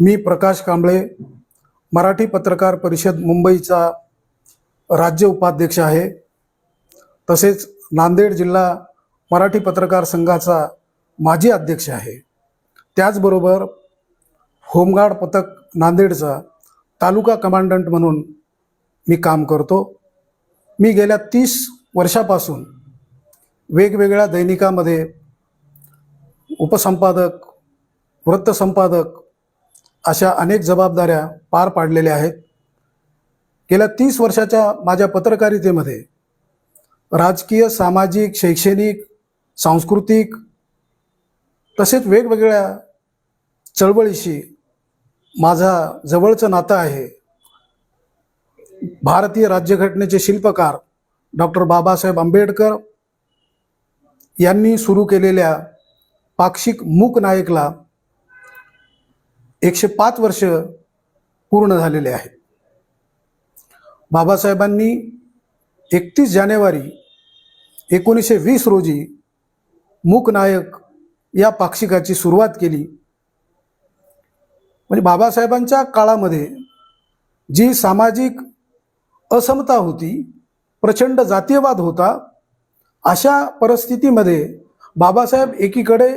मी प्रकाश कांबळे मराठी पत्रकार परिषद मुंबईचा राज्य उपाध्यक्ष आहे. तसेच नांदेड जिल्हा मराठी पत्रकार संघाचा माजी अध्यक्ष आहे. त्याचबरोबर होमगार्ड पथक नांदेडचा तालुका कमांडंट म्हणून मी काम करतो. मी गेल्या तीस वर्षापासून वेगवेगळ्या दैनिकामध्ये उपसंपादक वृत्तसंपादक अशा अनेक जबाबदाऱ्या पार पाडलेल्या आहेत. गेल्या तीस वर्षाच्या माझ्या पत्रकारितेमध्ये राजकीय सामाजिक शैक्षणिक सांस्कृतिक तसेच वेगवेगळ्या चळवळीशी माझा जवळचं नातं आहे. भारतीय राज्यघटनेचे शिल्पकार डॉक्टर बाबासाहेब आंबेडकर यांनी सुरू केलेल्या पाक्षिक मूक नायकला एकशे पाच वर्ष पूर्ण झालेले आहे. बाबासाहेबांनी एकतीस जानेवारी एकोणीसशे वीस रोजी मूकनायक या पाक्षिकाची सुरुवात केली. म्हणजे बाबासाहेबांच्या काळामध्ये जी सामाजिक असमता होती प्रचंड जातीयवाद होता अशा परिस्थितीमध्ये बाबासाहेब एकीकडे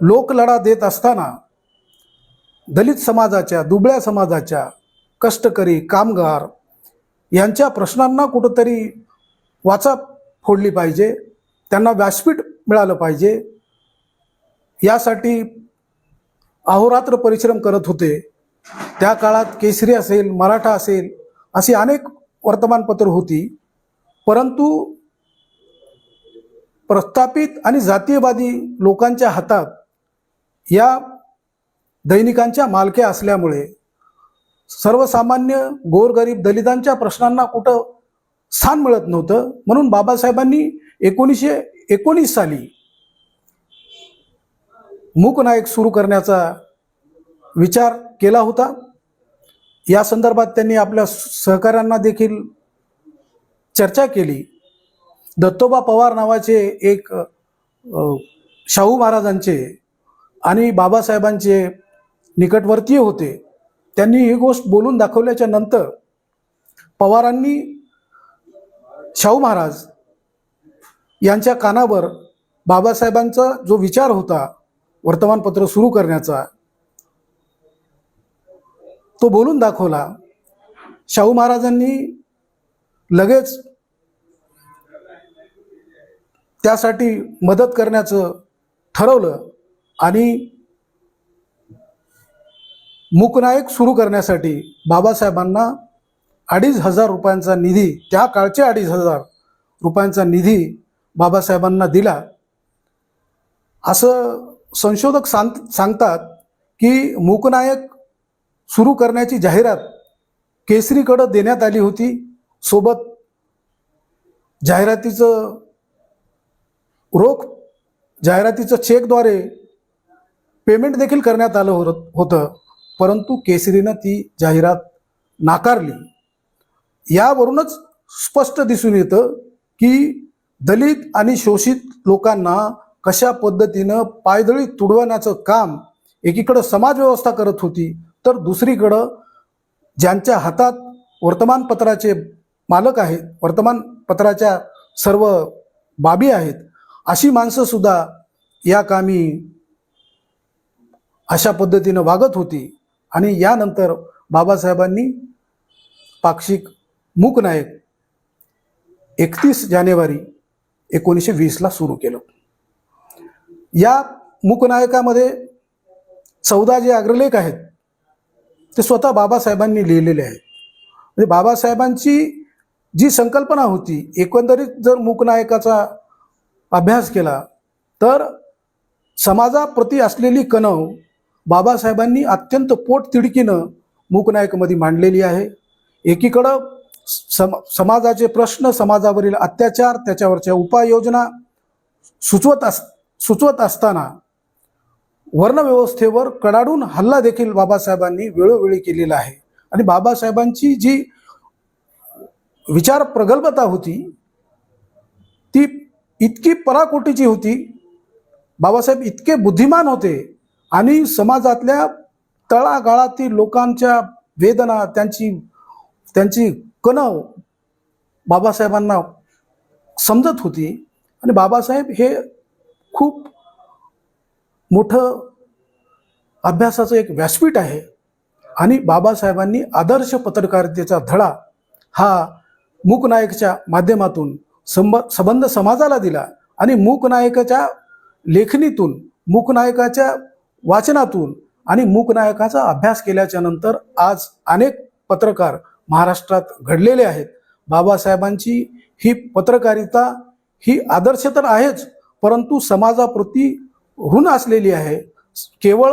लोकलढा देत असताना दलित समाजाच्या दुबळ्या समाजाच्या कष्टकरी कामगार यांच्या प्रश्नांना कुठंतरी वाचा फोडली पाहिजे त्यांना व्यासपीठ मिळालं पाहिजे. यासाठी अहोरात्र परिश्रम करत होते. त्या काळात केसरी असेल मराठा असेल अशी अनेक वर्तमानपत्र होती. परंतु प्रस्थापित आणि जातीयवादी लोकांच्या हातात या दैनिकांच्या मालक्या असल्यामुळे सर्वसामान्य गोरगरीब दलितांच्या प्रश्नांना कुठं स्थान मिळत नव्हतं. म्हणून बाबासाहेबांनी एकोणीसशे एकोणीस साली मूकनायक सुरू करण्याचा विचार केला होता. या संदर्भात त्यांनी आपल्या सहकाऱ्यांना देखील चर्चा केली. दत्तोबा पवार नावाचे एक शाहू महाराजांचे आणि बाबासाहेबांचे निकटवर्तीय होते. त्यांनी ही गोष्ट बोलून दाखवल्याच्या नंतर पवारांनी शाहू महाराज यांच्या कानावर बाबासाहेबांचा जो विचार होता वर्तमानपत्र सुरू करण्याचा तो बोलून दाखवला. शाहू महाराजांनी लगेच त्यासाठी मदत करण्याचं ठरवलं. आणि मूकनायक सुरू करण्यासाठी बाबासाहेबांना अडीच हजार रुपयांचा निधी त्या काळचे अडीच हजार रुपयांचा निधी बाबासाहेबांना दिला. असं संशोधक सांग सांगतात की मूकनायक सुरू करण्याची जाहिरात केसरीकडं देण्यात आली होती. सोबत जाहिरातीचं रोख जाहिरातीचं चेकद्वारे पेमेंट देखील करण्यात आलं होत होतं. परंतु केसरीनं ती जाहिरात नाकारली. यावरूनच स्पष्ट दिसून येतं की दलित आणि शोषित लोकांना कशा पद्धतीनं पायदळी तुडवण्याचं काम एकीकडं समाजव्यवस्था करत होती तर दुसरीकडं ज्यांच्या हातात वर्तमानपत्राचे मालक आहेत वर्तमानपत्राच्या सर्व बाबी आहेत अशी माणसंसुद्धा या कामी अशा पद्धतीनं वागत होती. आणि यानंतर बाबासाहेबांनी पाक्षिक मूकनायक एकतीस जानेवारी एकोणीसशे वीसला सुरू केलं. या मूकनायकामध्ये चौदा जे अग्रलेख आहेत ते स्वतः बाबासाहेबांनी लिहिलेले आहेत. म्हणजे बाबासाहेबांची जी संकल्पना होती एकंदरीत जर मूकनायकाचा अभ्यास केला तर समाजाप्रती असलेली कणव बाबासाहेबांनी अत्यंत पोटतिडकीनं मूकनायकमध्ये मांडलेली आहे. एकीकडं सम समाजाचे प्रश्न समाजावरील अत्याचार त्याच्यावरच्या उपाययोजना सुचवत अस सुचवत असताना वर्णव्यवस्थेवर कडाडून हल्ला देखील बाबासाहेबांनी वेळोवेळी केलेला आहे. आणि बाबासाहेबांची जी विचार प्रगल्भता होती ती इतकी पराकोटीची होती बाबासाहेब इतके बुद्धिमान होते आणि समाजातल्या तळागाळातील लोकांच्या वेदना त्यांची त्यांची कणव बाबासाहेबांना समजत होती. आणि बाबासाहेब हे खूप मोठं अभ्यासाचं एक व्यासपीठ आहे. आणि बाबासाहेबांनी आदर्श पत्रकारितेचा धडा हा मूकनायकच्या माध्यमातून संब संबंध समाजाला दिला. आणि मूकनायकाच्या लेखणीतून मूकनायकाच्या वाचनातून आणि मूकनायकाचा अभ्यास केल्याच्यानंतर आज अनेक पत्रकार महाराष्ट्रात घडलेले आहेत. बाबासाहेबांची ही पत्रकारिता ही आदर्श तर आहेच परंतु समाजाप्रती ऋण असलेली आहे. केवळ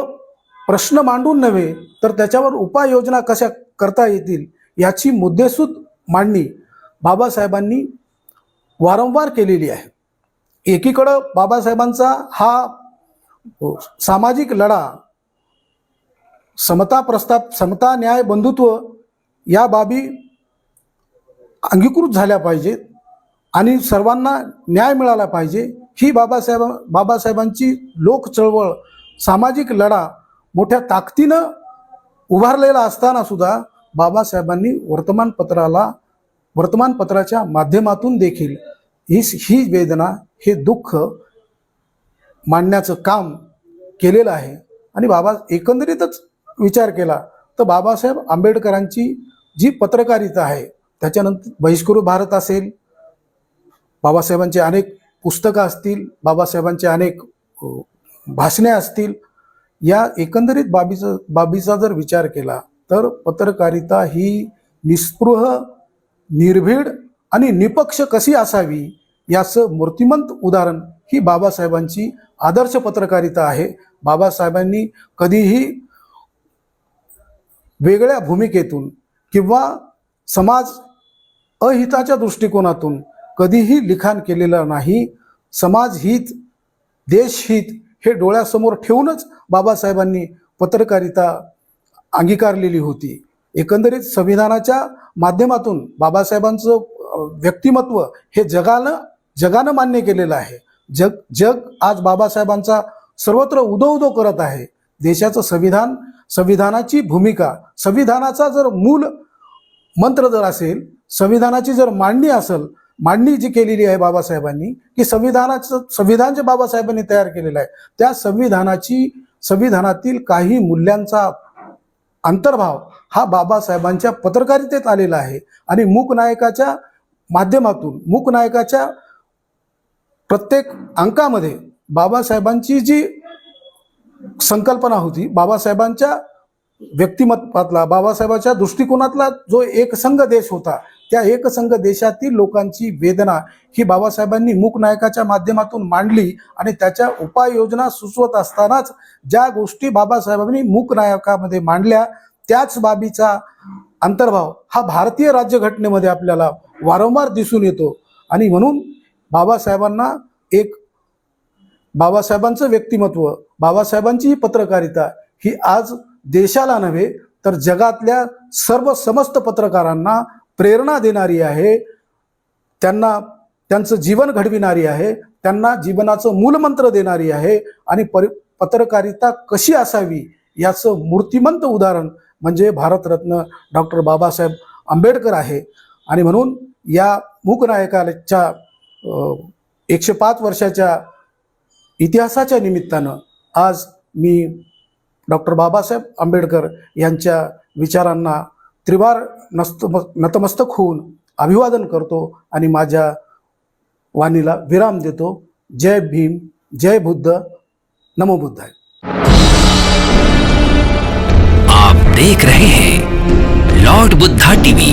प्रश्न मांडून नव्हे तर त्याच्यावर उपाययोजना कशा करता येतील याची मुद्देसूद मांडणी बाबासाहेबांनी वारंवार केलेली आहे. एकीकडं बाबासाहेबांचा हा हो. सामाजिक लढा समता प्रस्ताप समता न्याय बंधुत्व या बाबी अंगीकृत झाल्या पाहिजेत आणि सर्वांना न्याय मिळाला पाहिजे. ही बाबासाहेब बाबासाहेबांची लोक चळवळ सामाजिक लढा मोठ्या ताकदीनं उभारलेला असताना सुद्धा बाबासाहेबांनी वर्तमानपत्राला वर्तमानपत्राच्या माध्यमातून देखील ही ही वेदना हे दुःख मांडण्याचं काम केलेलं आहे. आणि बाबा एकंदरीतच विचार केला तर बाबासाहेब आंबेडकरांची जी पत्रकारिता आहे त्याच्यानंतर बहिष्कृत भारत असेल बाबासाहेबांचे अनेक पुस्तकं असतील बाबासाहेबांचे अनेक भाषणे असतील या एकंदरीत बाबीचा बाबीचा जर विचार केला तर पत्रकारिता ही निस्पृह निर्भीड आणि निपक्ष कशी असावी याचं मूर्तिमंत उदाहरण ही बाबासाहेबांची आदर्श पत्रकारिता आहे. बाबासाहेबांनी कधीही वेगळ्या भूमिकेतून किंवा समाज अहिताच्या दृष्टिकोनातून कधीही लिखाण केलेलं नाही. समाजहित देशहित हे डोळ्यासमोर ठेवूनच बाबासाहेबांनी पत्रकारिता अंगीकारलेली होती. एकंदरीत संविधानाच्या माध्यमातून बाबासाहेबांचं व्यक्तिमत्व हे जगानं जगानं मान्य केलेलं आहे. जग जग आज बाबासाहेबांचा सर्वत्र उदो उदो करत आहे. देशाचं संविधान संविधानाची भूमिका संविधानाचा जर मूल मंत्र जर असेल संविधानाची जर मांडणी असेल मांडणी जी केलेली आहे बाबासाहेबांनी की संविधानाचं संविधान जे बाबासाहेबांनी तयार केलेलं आहे त्या संविधानाची संविधानातील काही मूल्यांचा अंतर्भाव हा बाबासाहेबांच्या पत्रकारितेत आलेला आहे. आणि मूकनायकाच्या माध्यमातून मूकनायकाच्या प्रत्येक अंकामध्ये बाबासाहेबांची जी संकल्पना होती बाबासाहेबांच्या व्यक्तिमत्वातला बाबासाहेबांच्या दृष्टिकोनातला जो एकसंघ देश होता त्या एकसंघ देशातील लोकांची वेदना ही बाबासाहेबांनी मूकनायकाच्या माध्यमातून मांडली आणि त्याच्या उपाययोजना सुचवत असतानाच ज्या गोष्टी बाबासाहेबांनी मूकनायकामध्ये मांडल्या त्याच बाबीचा अंतर्भाव हा भारतीय राज्यघटनेमध्ये आपल्याला वारंवार दिसून येतो. आणि म्हणून बाबासाहेबांना एक बाबासाहेबांचं व्यक्तिमत्व बाबासाहेबांची ही पत्रकारिता ही आज देशाला नव्हे तर जगातल्या सर्व समस्त पत्रकारांना प्रेरणा देणारी आहे त्यांना त्यांचं जीवन घडविणारी आहे त्यांना जीवनाचं मूलमंत्र देणारी आहे आणि परि पत्रकारिता कशी असावी याचं मूर्तिमंत उदाहरण म्हणजे भारतरत्न डॉक्टर बाबासाहेब आंबेडकर आहे. आणि म्हणून या मूकनायकाच्या एकशे पाच वर्षाच्या इतिहासाच्या निमित्तानं आज मी डॉक्टर बाबासाहेब आंबेडकर यांच्या विचारांना त्रिवार नस्त नतमस्तक होऊन अभिवादन करतो आणि माझ्या वाणीला विराम देतो. जय भीम जय बुद्ध नमो बुद्धाय. आप देख रहे हैं लॉर्ड बुद्धा टीवी।